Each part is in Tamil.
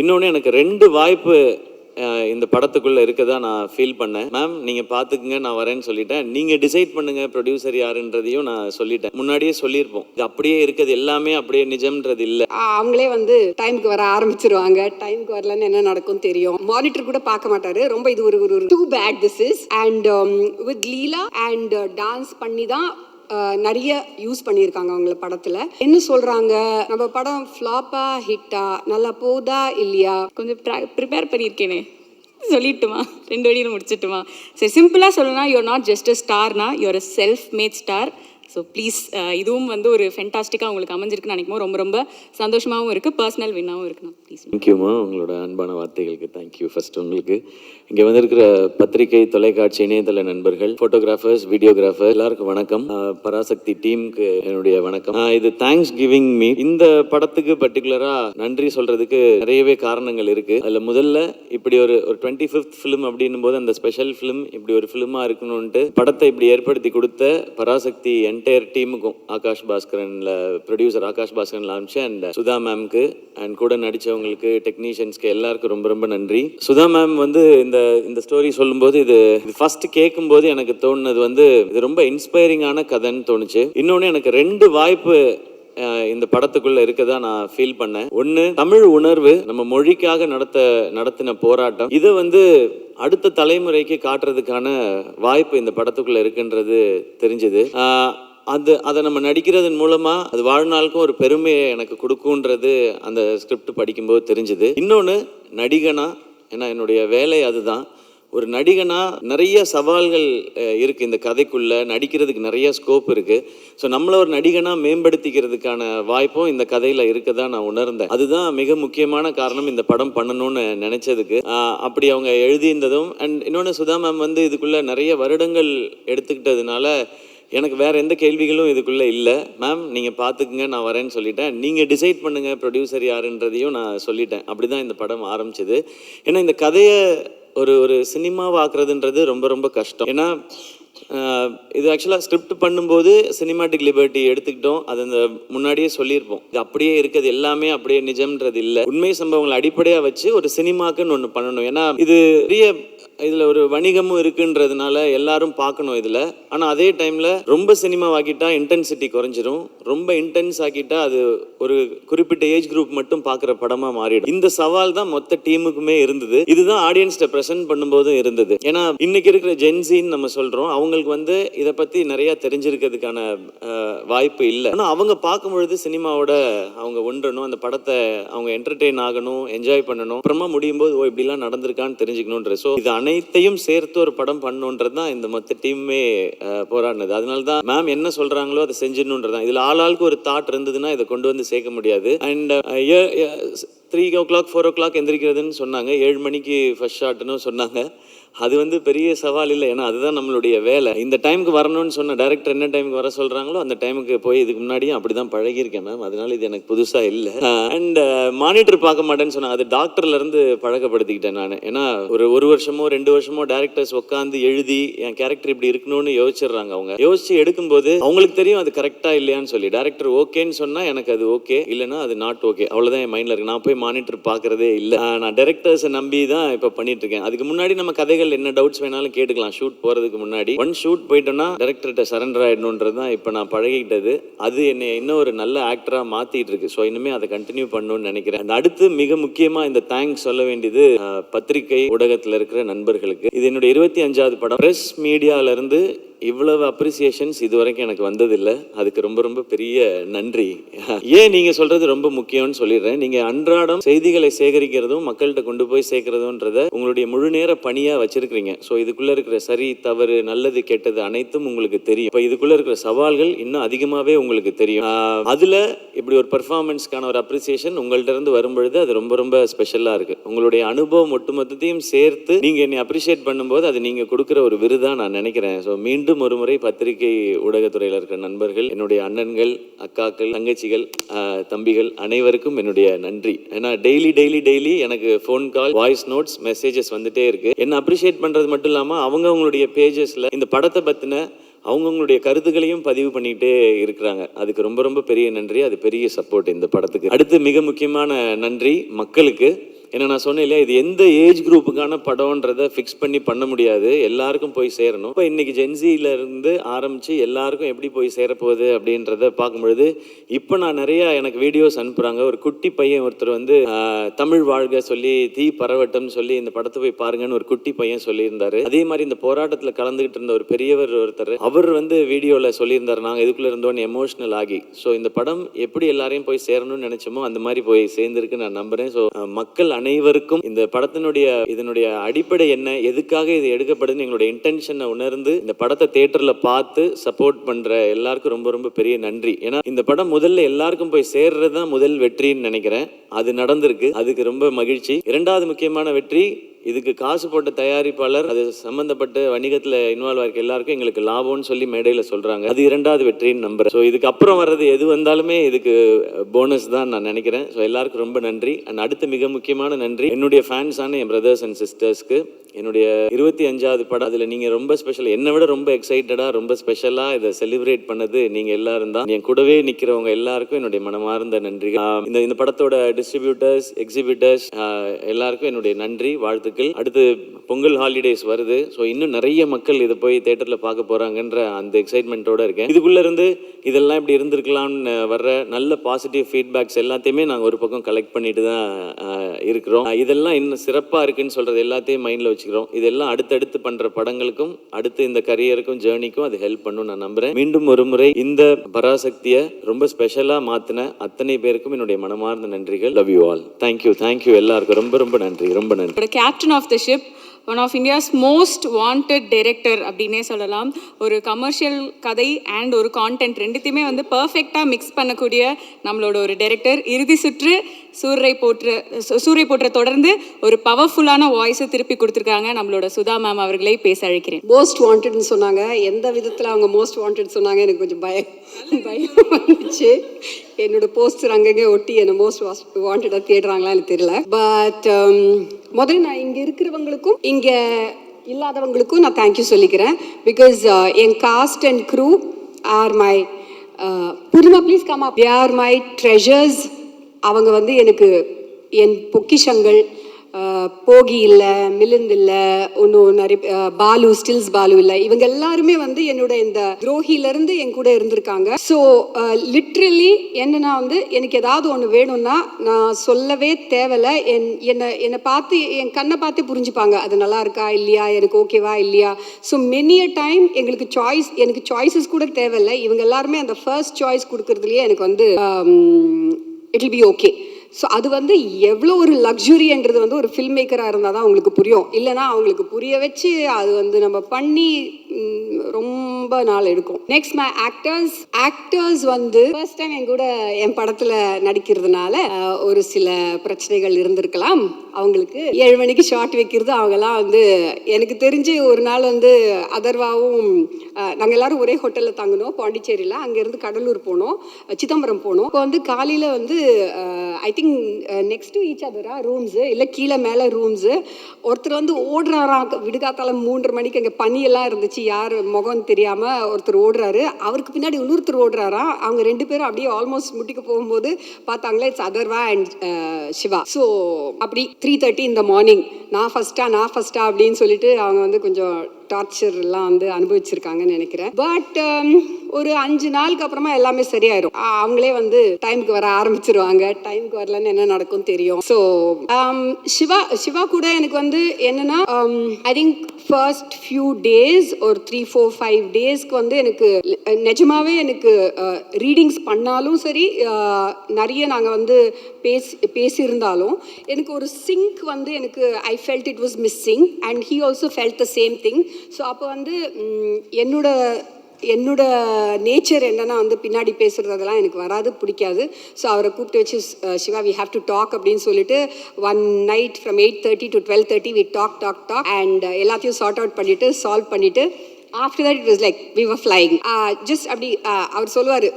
இன்னொன்று எனக்கு ரெண்டு வாய்ப்பு இந்த படத்துக்குள்ளே இருக்கதா நான் ஃபீல் பண்ணேன். மேம் நீங்கள் பார்த்துக்குங்க நான் வரேன்னு சொல்லிட்டேன். நீங்கள் டிசைட் பண்ணுங்கள் ப்ரொடியூசர் யாருன்றதையும் நான் சொல்லிட்டேன். முன்னாடியே சொல்லியிருப்போம். இது அப்படியே இருக்குது எல்லாமே அப்படியே நிஜம்ன்றது இல்லை. அவங்களே வந்து டைம்க்கு வர ஆரம்பிச்சிருவாங்க. டைம்க்கு வரலன்னு என்ன நடக்கும் தெரியும். மானிட்டர் கூட பார்க்க மாட்டாரு. ரொம்ப இது ஒரு ஒரு too bad this is and with Leela and dance பண்ணி தான் நிறைய யூஸ் பண்ணியிருக்காங்க அவங்கள படத்துல. என்ன சொல்றாங்க? நம்ம படம் ஃப்ளாப்பா ஹிட்டா நல்லா போதா இல்லையா? கொஞ்சம் ப்ரிப்பேர் பண்ணியிருக்கேனே. சொல்லிட்டுமா? ரெண்டு வழியில் முடிச்சிட்டுமா? சரி சிம்பிளாக சொல்லணும்னா you are not just a ஸ்டார்னா you're a self made star so please uh, இதுவும் வந்து ஒரு ஃபென்டாஸ்டிக்காக உங்களுக்கு அமைஞ்சிருக்குன்னு நினைக்கும் ரொம்ப ரொம்ப சந்தோஷமாகவும் இருக்குது பர்சனல் வின்னாகவும் இருக்குண்ணா ப்ளீஸ் தேங்க்யூமா உங்களோட அன்பான வார்த்தைகளுக்கு தேங்க்யூ ஃபர்ஸ்ட் உங்களுக்கு இங்கே வந்திருக்கிற பத்திரிகை தொலைக்காட்சி இணையதள நண்பர்கள் ஃபோட்டோகிராஃபர்ஸ் வீடியோகிராஃபர் எல்லாருக்கும் வணக்கம். பராசக்தி டீமுக்கு என்னுடைய வணக்கம். இது தேங்க்ஸ் கிவிங் மீ இந்த படத்துக்கு பர்டிகுலரா நன்றி சொல்றதுக்கு நிறையவே காரணங்கள் இருக்கு. அதுல முதல்ல இப்படி ஒரு ஒரு டுவெண்ட்டி ஃபிஃப்த் ஃபிலிம் அப்படின்னும் போது அந்த ஸ்பெஷல் ஃபிலிம் இப்படி ஒரு ஃபிலிமா இருக்கணும்ட்டு படத்தை இப்படி ஏற்படுத்தி கொடுத்த பராசக்தி என் என்டையர் டீமுக்கும் Akash பாஸ்கரனில் producer Akash Baskaran launch and Sudha மேம்க்கு and கூட நடித்தவங்களுக்கு டெக்னீஷியன்ஸ்க்கு எல்லாருக்கும் ரொம்ப ரொம்ப நன்றி. சுதா மேம் வந்து இந்த இந்த ஸ்டோரி சொல்லும்போது இது இது ஃபர்ஸ்ட் கேட்கும்போது எனக்கு தோணுனது வந்து இது ரொம்ப இன்ஸ்பைரிங்கான கதைன்னு தோணுச்சு. இன்னொன்று எனக்கு ரெண்டு வாய்ப்பு இந்த படத்துக்குள்ள இருக்கதா நான் ஃபீல் பண்ணேன். ஒன்று தமிழ் உணர்வு நம்ம மொழிக்காக நடத்த நடத்தின போராட்டம். இதை வந்து அடுத்த தலைமுறைக்கு காட்டுறதுக்கான வாய்ப்பு இந்த படத்துக்குள்ள இருக்குன்றது தெரிஞ்சது. அது அதை நம்ம நடிக்கிறதன் மூலமாக அது வாழ்நாளுக்கும் ஒரு பெருமையை எனக்கு கொடுக்குன்றது அந்த ஸ்கிரிப்ட் படிக்கும்போது தெரிஞ்சுது. இன்னொன்று நடிகனா ஏன்னா என்னுடைய வேலை அதுதான். ஒரு நடிகனா நிறைய சவால்கள் இருக்குது இந்த கதைக்குள்ளே. நடிக்கிறதுக்கு நிறைய ஸ்கோப் இருக்குது ஸோ நம்மளை ஒரு நடிகனாக மேம்படுத்திக்கிறதுக்கான வாய்ப்பும் இந்த கதையில் இருக்கதான் நான் உணர்ந்தேன். அதுதான் மிக முக்கியமான காரணம் இந்த படம் பண்ணணும்னு நினச்சதுக்கு. அப்படி அவங்க எழுதியிருந்ததும் அண்ட் இன்னொன்று சுதா மேம் வந்து இதுக்குள்ளே நிறைய வருடங்கள் எடுத்துக்கிட்டதுனால எனக்கு வேறு எந்த கேள்விகளும் இதுக்குள்ளே இல்லை. மேம் நீங்கள் பார்த்துக்குங்க நான் வரேன்னு சொல்லிட்டேன். நீங்கள் டிசைட் பண்ணுங்கள் ப்ரொடியூசர் யாருன்றதையும் நான் சொல்லிட்டேன். அப்படிதான் இந்த படம் ஆரம்பிச்சிது. ஏன்னா இந்த கதையை ஒரு ஒரு சினிமாவாக்குறதுன்றது ரொம்ப ரொம்ப கஷ்டம். ஏன்னா இது ஆக்சுவலாக ஸ்கிரிப்ட் பண்ணும்போது சினிமாட்டிக் லிபர்ட்டி எடுத்துக்கிட்டோம். அது அந்த முன்னாடியே சொல்லியிருப்போம். இது அப்படியே இருக்கிறது எல்லாமே அப்படியே நிஜம்ன்றது இல்லை. உண்மை சம்பவங்களை அடிப்படையாக வச்சு ஒரு சினிமாக்குன்னு ஒன்று பண்ணணும். ஏன்னா இது பெரிய இதில் ஒரு வணிகமும் இருக்குன்றதுனால எல்லாரும் பார்க்கணும் இதில். ஆனால் அதே டைமில் ரொம்ப சினிமாவாக்கிட்டா இன்டென்சிட்டி குறைஞ்சிரும். ரொம்ப இன்டென்ஸ் ஆக்கிட்டா அது ஒரு குறிப்பிட்ட ஏஜ் குரூப் மட்டும் பார்க்குற படமாக மாறிடும். இந்த சவால் தான் மொத்த டீமுக்குமே இருந்தது. இதுதான் ஆடியன்ஸ்ட ப்ரெசென்ட் பண்ணும்போதும் இருந்தது. ஏன்னா இன்னைக்கு இருக்கிற ஜென்சின்னு நம்ம சொல்கிறோம் அவங்களுக்கு வந்து இதை பற்றி நிறையா தெரிஞ்சிருக்கிறதுக்கான வாய்ப்பு இல்லை. ஆனால் அவங்க பார்க்கும் பொழுது சினிமாவோட அவங்க ஒன்றணும். அந்த படத்தை அவங்க என்டர்டெயின் ஆகணும் என்ஜாய் பண்ணணும். அப்புறமா முடியும் போது ஓ இப்படிலாம் நடந்திருக்கான்னு தெரிஞ்சுக்கணுன்ற ஸோ இது அனைத்தையும் சேர்த்து ஒரு படம் பண்ணுன்றது தான் இந்த மொத்த டீமுமே போராடினது. அதனால தான் மேம் என்ன சொல்றாங்களோ அதை செஞ்சிடணுன்றது தான். இதில் ஆளாளுக்கு ஒரு தாட் இருந்ததுன்னா இதை கொண்டு வந்து சேர்க்க முடியாது. And three o'clock four o'clock எந்திரிக்கிறதுன்னு சொன்னாங்க. ஏழு மணிக்கு ஃபர்ஸ்ட் ஷாட்னு சொன்னாங்க. அது வந்து பெரிய சவால் இல்லை. ஏன்னா அதுதான் நம்மளுடைய வேலை. இந்த டைமுக்கு வரணும்னு சொன்ன டேரக்டர் என்ன டைமுக்கு வர சொல்கிறாங்களோ அந்த டைமுக்கு போய் இதுக்கு முன்னாடியும் அப்படி தான் பழகியிருக்கேன் மேம் அதனால இது எனக்கு புதுசாக இல்லை. அண்ட் மானிட்டர் பார்க்க மாட்டேன்னு சொன்னாங்க. அது டாக்டர்லேருந்து பழக்கப்படுத்திக்கிட்டேன் நான். ஏன்னா ஒரு ஒரு வருஷமோ ரெண்டு வருஷமோ டேரக்டர்ஸ் உட்காந்து எழுதி என் கேரக்டர் இப்படி இருக்கணும்னு யோசிச்சிடுறாங்க அவங்க. யோசிச்சு எடுக்கும்போது அவங்களுக்கு தெரியும் அது கரெக்டாக இல்லையான்னு சொல்லி. டேரக்டர் ஓகேன்னு சொன்னால் எனக்கு அது ஓகே. இல்லைன்னா அது நாட் ஓகே அவ்வளோதான் என் மைண்டில் இருக்கு. நான் போய் மானிட்டர் பார்க்குறதே இல்லை. நான் டேரக்டர்ஸை நம்பி தான் இப்போ பண்ணிட்டு இருக்கேன். அதுக்கு முன்னாடி நம்ம கதைகள் என்ன டவுட்ஸ் வேணாலும் கேட்டுக்கலாம். ஷூட் போகிறதுக்கு முன்னாடி. ஒன் ஷூட் போயிட்டோம்னா டேரக்டர்கிட்ட சரண்டர் ஆகிடணுன்றது தான் இப்போ நான் பழகிக்கிட்டது. அது என்னை இன்னும் ஒரு நல்ல ஆக்டராக மாற்றிட்டு இருக்கு. ஸோ இனிமேல் அதை கண்டினியூ பண்ணணும்னு நினைக்கிறேன். அந்த அடுத்து மிக முக்கியமாக இந்த தேங்க்ஸ் சொல்ல வேண்டியது பத்திரிகை ஊடகத்தில் இருக்கிற நண்பர்களுக்கு. இது என்னுடைய இருபத்தி அஞ்சாவது படம். ப்ரெஸ் மீடியால இருந்து இவ்வளவு அப்ரிசியேஷன்ஸ் இது வரைக்கும் எனக்கு வந்ததில்லை. அதுக்கு ரொம்ப ரொம்ப பெரிய நன்றி. ஏன் நீங்க சொல்றது ரொம்ப முக்கியம்னு சொல்லிடுறேன். நீங்க அன்றாடம் செய்திகளை சேகரிக்கிறதும் மக்கள்கிட்ட கொண்டு போய் சேர்க்கறதுன்றத உங்களுடைய முழு நேர பணியா வச்சிருக்கிறீங்க. ஸோ இதுக்குள்ள இருக்கிற சரி தவறு நல்லது கெட்டது அனைத்தும் உங்களுக்கு தெரியும். இப்போ இதுக்குள்ள இருக்கிற சவால்கள் இன்னும் அதிகமாவே உங்களுக்கு தெரியும். அதுல இப்படி ஒரு பெர்ஃபார்மன்ஸ்க்கான ஒரு அப்ரிசியேஷன் உங்கள்கிட்ட இருந்து வரும்பொழுது அது ரொம்ப ரொம்ப ஸ்பெஷலா இருக்கு. உங்களுடைய அனுபவம் ஒட்டுமொத்தத்தையும் சேர்த்து நீங்க என்னை அப்ரிஷியேட் பண்ணும்போது அது நீங்க கொடுக்குற ஒரு விருதா நான் நினைக்கிறேன். ஸோ மீண்டும் ஒரு முறை பத்திரிகை ஊடகத்துறையில் இருக்கிற நண்பர்கள் என்னுடைய அண்ணன்கள் அக்காக்கள் தங்கச்சிகள் தம்பிகள் அனைவருக்கும் என்னுடைய நன்றி. ஏன்னா டெய்லி டெய்லி டெய்லி எனக்கு phone call voice notes messages வந்துட்டே இருக்கு. என்ன அப்ரிஷியேட் பண்றது மட்டும் இல்லாம அவங்க அவங்களுடைய பேஜஸ்ல இந்த படத்தை பத்தின அவங்கவுங்களுடைய கருத்துக்களையும் பதிவு பண்ணிகிட்டே இருக்கிறாங்க. அதுக்கு ரொம்ப ரொம்ப பெரிய நன்றி. அது பெரிய சப்போர்ட் இந்த படத்துக்கு. அடுத்து மிக முக்கியமான நன்றி மக்களுக்கு. ஏன்னா நான் சொன்னேன் இல்லையா? இது எந்த ஏஜ் குரூப்புக்கான படம்ன்றதை ஃபிக்ஸ் பண்ணி பண்ண முடியாது. எல்லாருக்கும் போய் சேரணும். இப்போ இன்னைக்கு ஜென்சியில இருந்து ஆரம்பிச்சு எல்லாருக்கும் எப்படி போய் சேரப்போகுது அப்படின்றத பார்க்கும்பொழுது இப்போ நான் நிறைய எனக்கு வீடியோஸ் அனுப்புறாங்க. ஒரு குட்டி பையன் ஒருத்தர் வந்து தமிழ் வாழ்க சொல்லி தீ பரவட்டம்னு சொல்லி இந்த படத்தை போய் பாருங்கன்னு ஒரு குட்டி பையன் சொல்லியிருந்தாரு. அதே மாதிரி இந்த போராட்டத்தில் கலந்துகிட்டு இருந்த ஒரு பெரியவர் ஒருத்தர் அவர் வந்து வீடியோவில் சொல்லியிருந்தார் நாங்கள் இதுக்குள்ளே இருந்தோன்னு எமோஷனல் ஆகி. ஸோ இந்த படம் எப்படி எல்லாரையும் போய் சேரணும்னு நினைச்சோமோ அந்த மாதிரி போய் சேர்ந்துருக்கு நான் நம்புறேன். ஸோ மக்கள் அனைவருக்கும் இந்த படத்தினுடைய இதனுடைய அடிப்படை என்ன எதுக்காக இது எடுக்கப்படுதுன்னு எங்களுடைய இன்டென்ஷனை உணர்ந்து இந்த படத்தை தேட்டரில் பார்த்து சப்போர்ட் பண்ற எல்லாருக்கும் ரொம்ப ரொம்ப பெரிய நன்றி. ஏன்னா இந்த படம் முதல்ல எல்லாருக்கும் போய் சேர்றது தான் முதல் வெற்றின்னு நினைக்கிறேன். அது நடந்திருக்கு. அதுக்கு ரொம்ப மகிழ்ச்சி. இரண்டாவது முக்கியமான வெற்றி இதுக்கு காசு போட்ட தயாரிப்பாளர் அது சம்மந்தப்பட்ட வணிகத்தில் இன்வால்வ் ஆகிருக்க எல்லாருக்கும் எங்களுக்கு லாபம்னு சொல்லி மேடையில் சொல்கிறாங்க அது இரண்டாவது வெற்றின்னு நம்புறேன். ஸோ இதுக்கு அப்புறம் வர்றது எது வந்தாலுமே இதுக்கு போனஸ் தான் நான் நினைக்கிறேன். ஸோ எல்லாருக்கும் ரொம்ப நன்றி. அண்ட் அடுத்து மிக முக்கியமான நன்றி. என்னுடைய ஃபேன்ஸான என் பிரதர்ஸ் அண்ட் சிஸ்டர்ஸ்க்கு என்னுடைய இருபத்தி அஞ்சாவது படம். அதில் நீங்கள் ரொம்ப ஸ்பெஷல் என்னை விட ரொம்ப எக்ஸைட்டடாக ரொம்ப ஸ்பெஷலாக இதை செலிப்ரேட் பண்ணது நீங்கள் எல்லாரும் தான். என் கூடவே நிற்கிறவங்க எல்லாருக்கும் என்னுடைய மனமார்ந்த நன்றி இந்த இந்த படத்தோட டிஸ்ட்ரிபியூட்டர்ஸ் எக்ஸிபிட்டர்ஸ் எல்லாருக்கும் என்னுடைய நன்றி வாழ்த்துக்கள். அடுத்து பொங்கல் ஹாலிடேஸ் வருது. ஸோ இன்னும் நிறைய மக்கள் இதை போய் தேட்டரில் பார்க்க போகிறாங்கன்ற அந்த எக்ஸைட்மெண்ட்டோட இருக்கேன். இதுக்குள்ளே இருந்து இதெல்லாம் இப்படி இருந்திருக்கலாம்னு வர்ற நல்ல பாசிட்டிவ் ஃபீட்பேக்ஸ் எல்லாத்தையுமே நாங்கள் ஒரு பக்கம் கலெக்ட் பண்ணிட்டு தான் இருக்கிறோம். இதெல்லாம் இன்னும் சிறப்பாக இருக்குன்னு சொல்கிறது எல்லாத்தையும் மைண்டில் வச்சுக்கிறோம். இதெல்லாம் அடுத்தடுத்து பண்ணுற படங்களுக்கும் அடுத்து இந்த கரியருக்கும் ஜேர்னிக்கும் அது ஹெல்ப் பண்ணும் நான் நம்புகிறேன் மீண்டும் ஒரு முறை இந்த பராசக்தியை ரொம்ப ஸ்பெஷலாக மாற்றின அத்தனை பேருக்கும் என்னுடைய மனமார்ந்த நன்றிகள். Love you all thank you thank you எல்லாருக்கும். ரொம்ப ரொம்ப நன்றி. ரொம்ப நன்றி. Captain of the ship one of India's most wanted director அப்படின்னே சொல்லலாம். ஒரு கமர்ஷியல் கதை அண்ட் ஒரு கான்டென்ட் ரெண்டுத்தையுமே வந்து பர்ஃபெக்டாக மிக்ஸ் பண்ணக்கூடிய நம்மளோட ஒரு டைரக்டர் இறுதி சுற்று சூரை போற்ற சூரை போற்ற தொடர்ந்து ஒரு பவர்ஃபுல்லான வாய்ஸை திருப்பி கொடுத்துருக்காங்க நம்மளோட சுதா மேம் அவர்களை பேச அழைக்கிறேன். மோஸ்ட் வாண்டட்னு சொன்னாங்க. எந்த விதத்தில் அவங்க மோஸ்ட் வாண்டட் சொன்னாங்க எனக்கு கொஞ்சம் பயம் பயம் வந்துச்சு. என்னோட போஸ்டர் அங்கங்கே ஒட்டி என்னை மோஸ்ட் வாண்டடாக தேடுறாங்களா எனக்கு தெரியல. பட் முதல்ல நான் இங்கே இருக்கிறவங்களுக்கும் இங்கே இல்லாதவங்களுக்கும் நான் தேங்க்யூ சொல்லிக்கிறேன். Because uh, N cast and crew are my புரிமா please come up are my treasures அவங்க வந்து எனக்கு என் பொக்கிஷங்கள் போகி இல்லை மிலிந்த் இல்லை ஒன்றும் நிறைய பாலு ஸ்டில்ஸ் பாலு இல்லை இவங்க எல்லாருமே வந்து என்னோட இந்த துரோகியிலேருந்து என் கூட இருந்திருக்காங்க. ஸோ லிட்ரலி என்னன்னா வந்து எனக்கு ஏதாவது ஒன்று வேணும்னா நான் சொல்லவே தேவையில்லை என் என்னை என்னை பார்த்து என் கண்ணை பார்த்து புரிஞ்சுப்பாங்க. அது நல்லா இருக்கா இல்லையா? எனக்கு ஓகேவா இல்லையா? ஸோ மெனி அ டைம் எங்களுக்கு சாய்ஸ் எனக்கு சாய்ஸஸ் கூட தேவையில்லை இவங்க எல்லாருமே அந்த ஃபர்ஸ்ட் சாய்ஸ் கொடுக்கறதுலயே எனக்கு வந்து இட் பி ஓகே ஸோ அது வந்து எவ்வளோ ஒரு லக்ஸுரின்றது வந்து ஒரு ஃபில்ம் மேக்கராக இருந்தால் தான் அவங்களுக்கு புரியும். இல்லைன்னா அவங்களுக்கு புரிய வச்சு அது வந்து நம்ம பண்ணி ரொம்ப நாள் எடுக்கும். நெக்ஸ்ட் மை ஆக்டர்ஸ் ஆக்டர்ஸ் வந்து ஃபர்ஸ்ட் டைம் என் கூட என் படத்தில் நடிக்கிறதுனால ஒரு சில பிரச்சனைகள் இருந்திருக்கலாம். அவங்களுக்கு ஏழு மணிக்கு ஷார்ட் வைக்கிறது அவங்கெல்லாம் வந்து எனக்கு தெரிஞ்சு ஒரு நாள் வந்து அதர்வாவும் நாங்கள் எல்லாரும் ஒரே ஹோட்டலில் தங்கினோம் பாண்டிச்சேரியில். அங்கேருந்து கடலூர் போனோம் சிதம்பரம் போனோம். இப்போ வந்து காலையில் வந்து ஐ திங்க் நெக்ஸ்ட் ஈச் அதரா ரூம்ஸு இல்லை கீழே மேலே ரூம்ஸு ஒருத்தர் வந்து ஓடுறாராம் விடுகாத்தால மூன்றரை மணிக்கு அங்கே பனியெல்லாம் இருந்துச்சு. யார் முகம் தெரியாமல் ஒருத்தர் ஓடுறாரு. அவருக்கு பின்னாடி இன்னொருத்தர் ஓடுறாரா? அவங்க ரெண்டு பேரும் அப்படியே ஆல்மோஸ்ட் முட்டிக்கு போகும்போது பார்த்தாங்களே it's Atharvaa and Siva so அப்படி த்ரீ தேர்ட்டி இந்த மார்னிங் நான் ஃபஸ்ட்டா நான் ஃபஸ்ட்டா அப்படின்னு சொல்லிட்டு அவங்க வந்து கொஞ்சம் டார்ச்சர் எல்லாம் வந்து அனுபவிச்சிருக்காங்கன்னு நினைக்கிறேன். பட் ஒரு அஞ்சு நாளுக்கு அப்புறமா எல்லாமே சரியாயிரும். அவங்களே வந்து டைமுக்கு வர ஆரம்பிச்சிருவாங்க. டைமுக்கு வரலன்னு என்ன நடக்கும் தெரியும். ஸோ um, சிவா சிவா கூட எனக்கு வந்து என்னன்னா I think first few days ஒரு த்ரீ ஃபோர் ஃபைவ் டேஸ்க்கு வந்து எனக்கு நிஜமாவே எனக்கு ரீடிங்ஸ் பண்ணாலும் சரி நிறைய நாங்கள் வந்து பேசி பேசியிருந்தாலும் எனக்கு ஒரு சிங்க் வந்து எனக்கு I felt it was missing and he also felt the same thing so அப்போ வந்து என்னோட என்னோட நேச்சர் என்னன்னா வந்து பின்னாடி பேசுறது அதெல்லாம் எனக்கு வராது பிடிக்காது. ஸோ அவரை கூப்பிட்டு வச்சு Siva we have to talk அப்படின்னு சொல்லிட்டு one night from eight thirty to twelve thirty we talk talk talk and எல்லாத்தையும் சார்ட் அவுட் பண்ணிட்டு சால்வ் பண்ணிட்டு after that it was like we were flying just அப்படி uh, அவர் சொல்லுவார்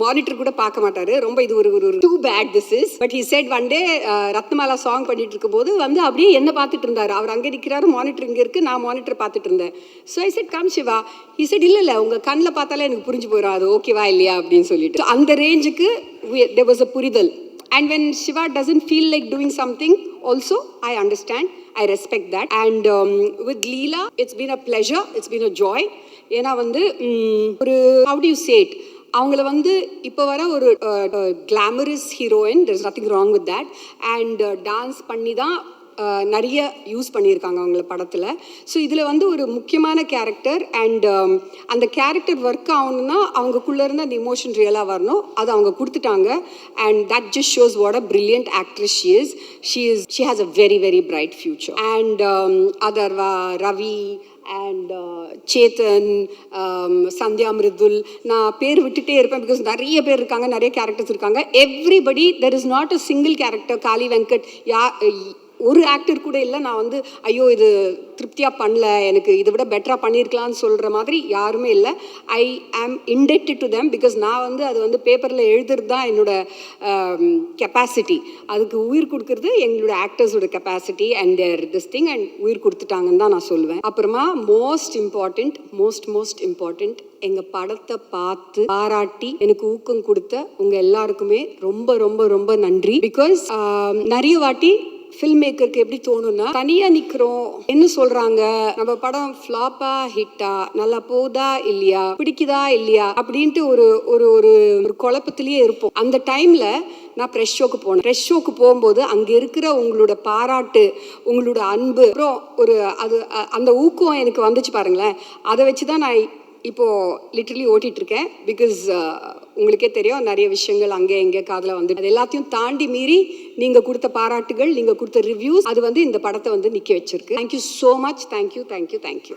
மானிட்டர் uh, கூட பார்க்க மாட்டாரு. ரொம்ப இது ஒரு ஒரு too bad this is but he said one day Ratnamala song பண்ணிட்டு இருக்கும்போது வந்து அப்படியே என்ன பார்த்துட்டு இருந்தாரு. அவர் அங்கே நிற்கிறாரு மானிட்டர் இங்கே இருக்கு நான் மானிட்டர் பார்த்துட்டு இருந்தேன். So I said come Siva he said இல்லை இல்லை உங்கள் கண்ணில் பார்த்தாலே எனக்கு புரிஞ்சு போயிடும் அது ஓகேவா இல்லையா? அப்படின்னு சொல்லிட்டு. அந்த ரேஞ்சுக்கு there வாஸ் அ புரிதல். And when Shiva doesn't feel like doing something, also, I understand. I respect that. And um, with Leela, it's been a pleasure. It's been a joy. ஏன்னா வந்து ம், ஒரு how do you say it அவங்கள வந்து இப்போ வர ஒரு glamorous heroine there's nothing wrong with that and dance பண்ணி தான் அஹ், நிறைய யூஸ் பண்ணியிருக்காங்க அவங்கள படத்தில். ஸோ இதில் வந்து ஒரு முக்கியமான கேரக்டர் அண்ட் um, அந்த கேரக்டர் ஒர்க் ஆகணும்னா அவங்களுக்குள்ளேருந்து அந்த இமோஷன் ரியலாக வரணும். அது அவங்க கொடுத்துட்டாங்க. And that just shows what a brilliant actress she is she is she has a very very bright future and Atharvaa Ravi and Chetan Sandhya Mridul நான் பேர் விட்டுட்டே இருப்பேன் பிகாஸ் நிறைய பேர் இருக்காங்க நிறைய கேரக்டர்ஸ் இருக்காங்க. Everybody there is not a single character Kali Venkat yeah ஒரு ஆக்டர் கூட இல்லை நான் வந்து ஐயோ இது திருப்தியாக பண்ணல எனக்கு இதை விட பெட்டராக பண்ணியிருக்கலாம்னு சொல்கிற மாதிரி யாருமே இல்லை. ஐ ஆம் இண்டெக்டட் டு தேம் பிகாஸ் நான் வந்து அது வந்து பேப்பரில் எழுதுறது தான் என்னோட கெப்பாசிட்டி அதுக்கு உயிர் கொடுக்கறது எங்களோட ஆக்டர்ஸோட capacity and their this thing and உயிர் கொடுத்துட்டாங்கன்னு தான் நான் சொல்லுவேன் அப்புறமா most important most most important எங்கள் படத்தை பார்த்து பாராட்டி எனக்கு ஊக்கம் கொடுத்த உங்கள் எல்லாருக்குமே ரொம்ப ரொம்ப ரொம்ப நன்றி. பிகாஸ் நிறைய வாட்டி ஃபில்ம் மேக்கருக்கு எப்படி தோணும்னா தனியா நிக்கிறோம் என்ன சொல்றாங்க? நம்ம படம் ஃபிளாப்பா ஹிட்டா நல்லா போதா இல்லையா? பிடிக்குதா இல்லையா? அப்படின்ட்டு ஒரு ஒரு ஒரு ஒரு குழப்பத்திலேயே இருப்போம். அந்த டைம்ல நான் ப்ரெஷ் ஷோக்கு போனேன். ப்ரெஷ் ஷோக்கு போகும்போது அங்க இருக்கிற உங்களோட பாராட்டு உங்களோட அன்பு அப்புறம் ஒரு அது அந்த ஊக்கம் எனக்கு வந்துச்சு பாருங்களேன். அதை வச்சு தான் நான் இப்போ லிட்டர்லி ஓட்டிட்டு இருக்கேன். பிகாஸ் உங்களுக்கே தெரியும் நிறைய விஷயங்கள் அங்கே இங்கே காதில் வந்து அது எல்லாத்தையும் தாண்டி மீறி நீங்கள் கொடுத்த பாராட்டுகள் நீங்கள் கொடுத்த ரிவ்யூஸ் அது வந்து இந்த படத்தை வந்து நிற்க வச்சிருக்கு. Thank you so much thank you thank you thank you